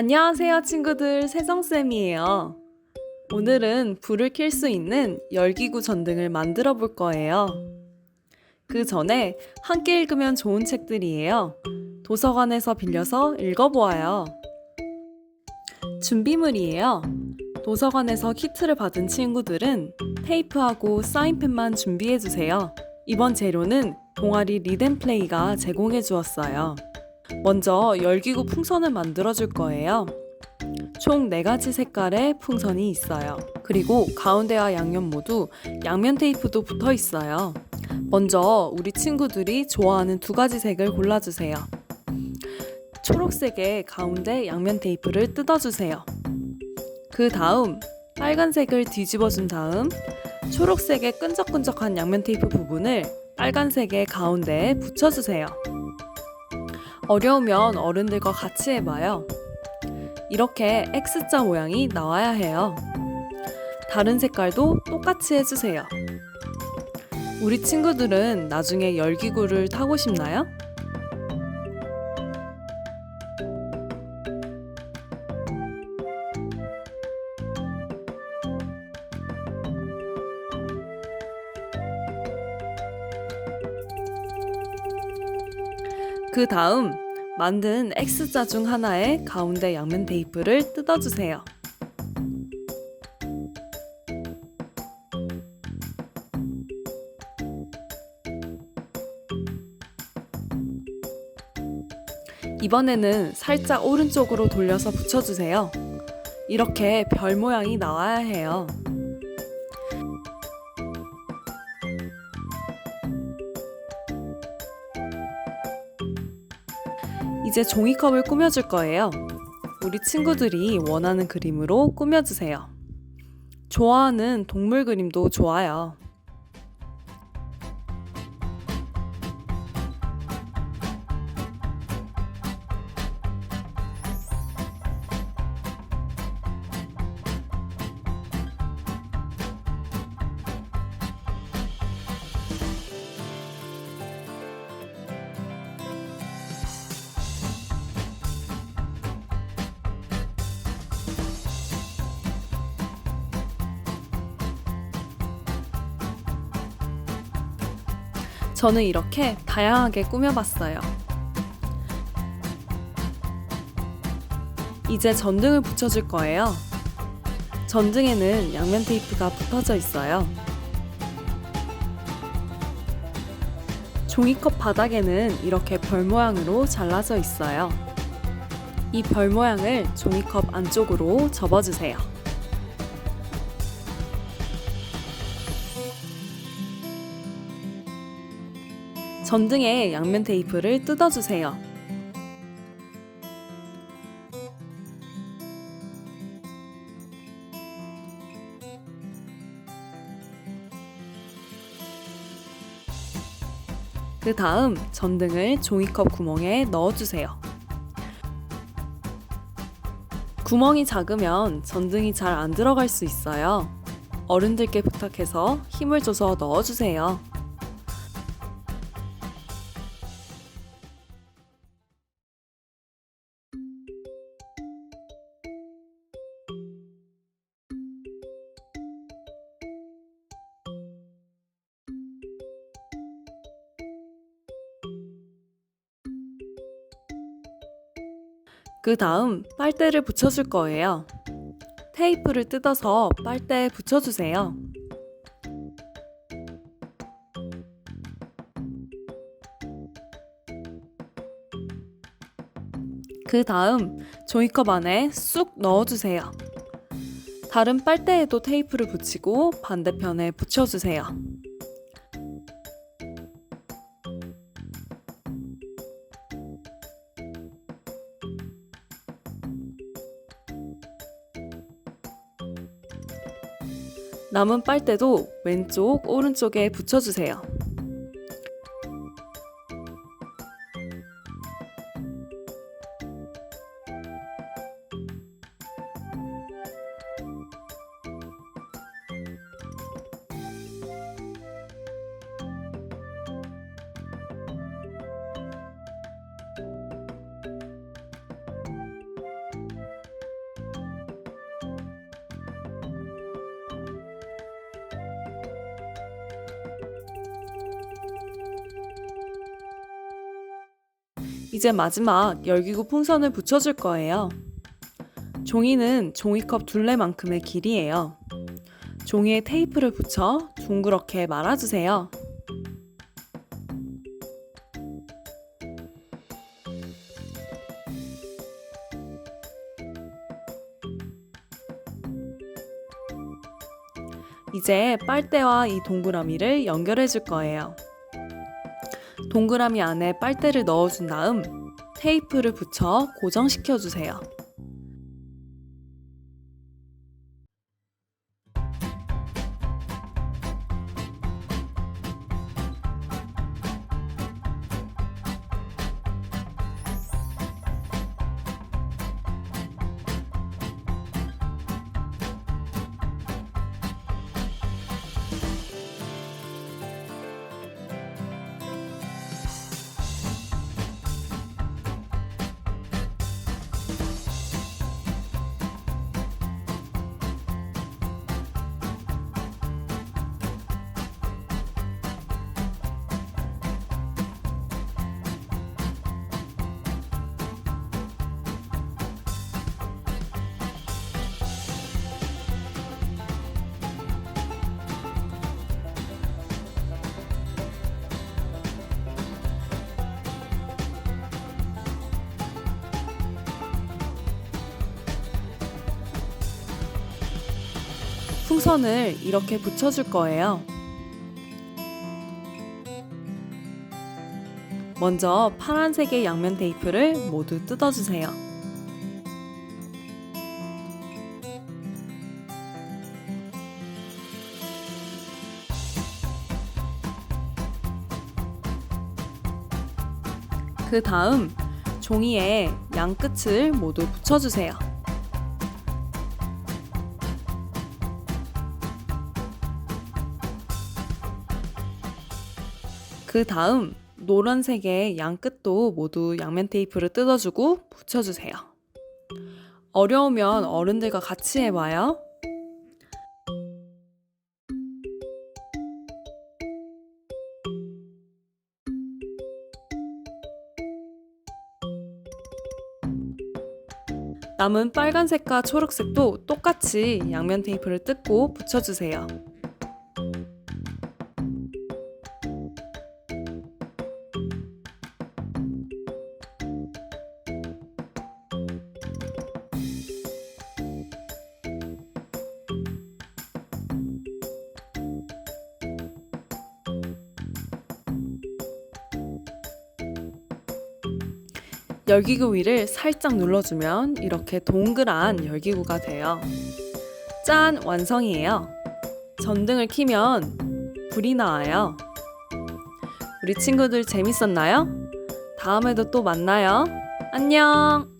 안녕하세요, 친구들. 세정쌤이에요. 오늘은 불을 켤 수 있는 열기구 전등을 만들어 볼 거예요. 그 전에 함께 읽으면 좋은 책들이에요. 도서관에서 빌려서 읽어보아요. 준비물이에요. 도서관에서 키트를 받은 친구들은 테이프하고 사인펜만 준비해 주세요. 이번 재료는 동아리 리덴플레이가 제공해 주었어요. 먼저 열기구 풍선을 만들어 줄 거예요. 총 4가지 색깔의 풍선이 있어요. 그리고 가운데와 양면 모두 양면 테이프도 붙어 있어요. 먼저 우리 친구들이 좋아하는 두 가지 색을 골라주세요. 초록색의 가운데 양면 테이프를 뜯어주세요. 그 다음 빨간색을 뒤집어 준 다음 초록색의 끈적끈적한 양면 테이프 부분을 빨간색의 가운데에 붙여주세요. 어려우면 어른들과 같이 해봐요. 이렇게 X자 모양이 나와야 해요. 다른 색깔도 똑같이 해주세요. 우리 친구들은 나중에 열기구를 타고 싶나요? 그 다음 만든 X자 중 하나의 가운데 양면 테이프를 뜯어주세요. 이번에는 살짝 오른쪽으로 돌려서 붙여주세요. 이렇게 별 모양이 나와야 해요. 이제 종이컵을 꾸며줄 거예요. 우리 친구들이 원하는 그림으로 꾸며주세요. 좋아하는 동물 그림도 좋아요. 저는 이렇게 다양하게 꾸며봤어요. 이제 전등을 붙여줄 거예요. 전등에는 양면 테이프가 붙어져 있어요. 종이컵 바닥에는 이렇게 별 모양으로 잘라져 있어요. 이 별 모양을 종이컵 안쪽으로 접어주세요. 전등에 양면 테이프를 뜯어주세요. 그 다음 전등을 종이컵 구멍에 넣어주세요. 구멍이 작으면 전등이 잘 안 들어갈 수 있어요. 어른들께 부탁해서 힘을 줘서 넣어주세요. 그 다음 빨대를 붙여줄 거예요. 테이프를 뜯어서 빨대에 붙여주세요. 그 다음 종이컵 안에 쑥 넣어주세요. 다른 빨대에도 테이프를 붙이고 반대편에 붙여주세요. 남은 빨대도 왼쪽, 오른쪽에 붙여주세요. 이제 마지막 열기구 풍선을 붙여줄 거예요. 종이는 종이컵 둘레만큼의 길이에요. 종이에 테이프를 붙여 둥그렇게 말아주세요. 이제 빨대와 이 동그라미를 연결해 줄 거예요. 동그라미 안에 빨대를 넣어준 다음 테이프를 붙여 고정시켜 주세요. 풍선을 이렇게 붙여줄 거예요. 먼저 파란색의 양면 테이프를 모두 뜯어주세요. 그 다음 종이에 양 끝을 모두 붙여주세요. 그 다음 노란색의 양 끝도 모두 양면 테이프를 뜯어주고 붙여주세요. 어려우면 어른들과 같이 해봐요. 남은 빨간색과 초록색도 똑같이 양면 테이프를 뜯고 붙여주세요. 열기구 위를 살짝 눌러주면 이렇게 동그란 열기구가 돼요. 짠! 완성이에요. 전등을 켜면 불이 나와요. 우리 친구들 재밌었나요? 다음에도 또 만나요. 안녕!